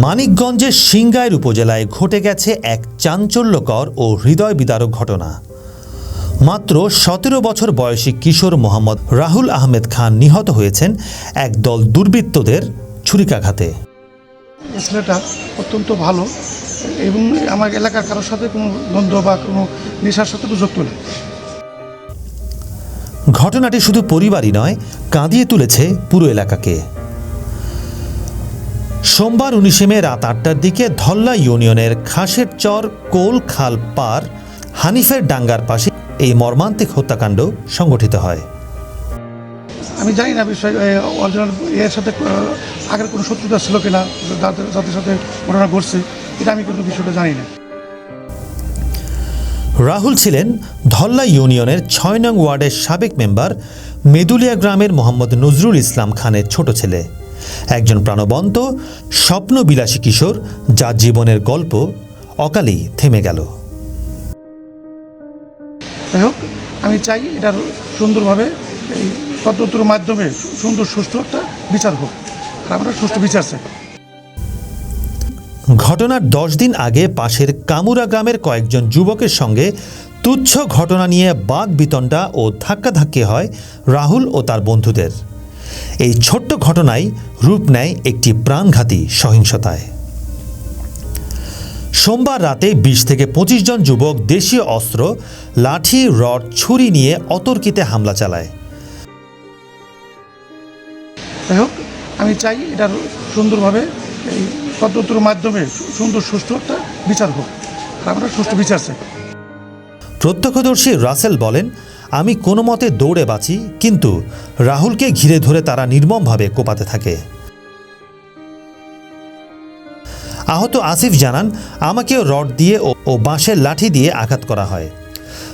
মানিকগঞ্জের সিংগাইর উপজেলায় ঘটে গেছে এক চাঞ্চল্যকর ও হৃদয় বিদারক ঘটনা। মাত্র সতেরো বছর বয়সী কিশোর মোহাম্মদ রাহুল আহমেদ খান নিহত হয়েছেন এক দল দুর্বৃত্তদের ছুরিকাঘাতে। ছেলেটা অত্যন্ত ভালো এবং আমার এলাকার কারোর সাথে কোনো দ্বন্দ্ব বা কোনো নেশার সাথে যুক্ত নেই। ঘটনাটি শুধু পরিবারই নয় কাঁদিয়ে তুলেছে পুরো এলাকাকে। সোমবার উনিশে মে রাত আটটার দিকে ধল্লা ইউনিয়নের খাসের চর কোল খাল পার হানিফের ডাঙ্গার পাশে এই মর্মান্তিক হত্যাকাণ্ড সংগঠিত হয়। আমি জানি না বিষয় অরিজিনাল এর সাথে আগের কোনো শত্রুতা ছিল কিনা যাদের যাদের সাথে ঘটনা ঘটছে এটা আমি কিন্তু বিষয়টা জানি না। রাহুল ছিলেন ধল্লা ইউনিয়নের ছয় নং ওয়ার্ডের সাবেক মেম্বার মেদুলিয়া গ্রামের মোহাম্মদ নজরুল ইসলাম খানের ছোট ছেলে। একজন প্রাণবন্ত স্বপ্নবিলাসী কিশোর যার জীবনের গল্প অকালেই থেমে গেল। যাই হোক আমি চাই এটার সুন্দরভাবে এই তদন্তর মাধ্যমে সুন্দর সুষ্ঠু একটা বিচার হোক। আর আমরা সুষ্ঠু বিচার চাই। ঘটনার দশ দিন আগে পাশের কামুরা গ্রামের কয়েকজন যুবকের সঙ্গে তুচ্ছ ঘটনা নিয়ে বাঘ বিতণ্ডা ও ধাক্কাধাক্কি হয় রাহুল ও তার বন্ধুদের। এই ছোট্ট ঘটনায় রূপ নেয় একটি প্রাণঘাতী সহিংসতায়। সোমবার রাতে বিশ থেকে পঁচিশ জন যুবক দেশীয় অস্ত্র লাঠি রড ছুরি নিয়ে অতর্কিতে হামলা চালায়। যাই হোক আমি চাই এটার সুন্দরভাবে এই তদন্তর মাধ্যমে সুন্দর সুষ্ঠু একটা বিচার হোক। আমরা সুষ্ঠু বিচার চাই। প্রত্যক্ষদর্শী রাসেল বলেন আমি কোনো মতে দৌড়ে বাঁচি, কিন্তু রাহুলকে ঘিরে ধরে তারা নির্মমভাবে কোপাতে থাকে। আহত আসিফ জানান, আমাকেও রড দিয়ে ও- ও বাঁশের লাঠি দিয়ে আঘাত করা হয়।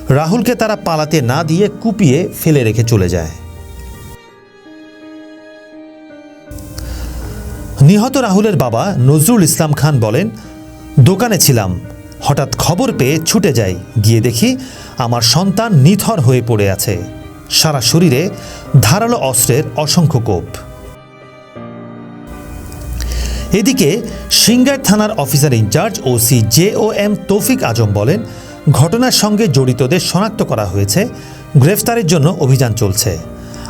রাহুলকে তারা পালাতে না দিয়ে কুপিয়ে ফেলে রেখে চলে যায়। নিহত রাহুলের বাবা নজরুল ইসলাম খান বলেন, দোকানে ছিলাম হঠাৎ খবর পেয়ে ছুটে যাই। গিয়ে দেখি আমার সন্তান নিথর হয়ে পড়ে আছে। সারা শরীরে ধারালো অস্ত্রের অসংখ্য কোপ। এদিকে সিঙ্গার থানার officer in charge OC J O M Taufiq Azam বলেন, ঘটনার সঙ্গে জড়িতদের শনাক্ত করা হয়েছে, গ্রেফতারের জন্য অভিযান চলছে।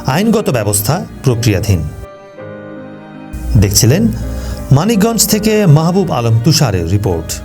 আইনগত ব্যবস্থা প্রক্রিয়াধীন। দেখছিলেন মানিকগঞ্জ থেকে মাহবুব আলম তুষারের রিপোর্ট।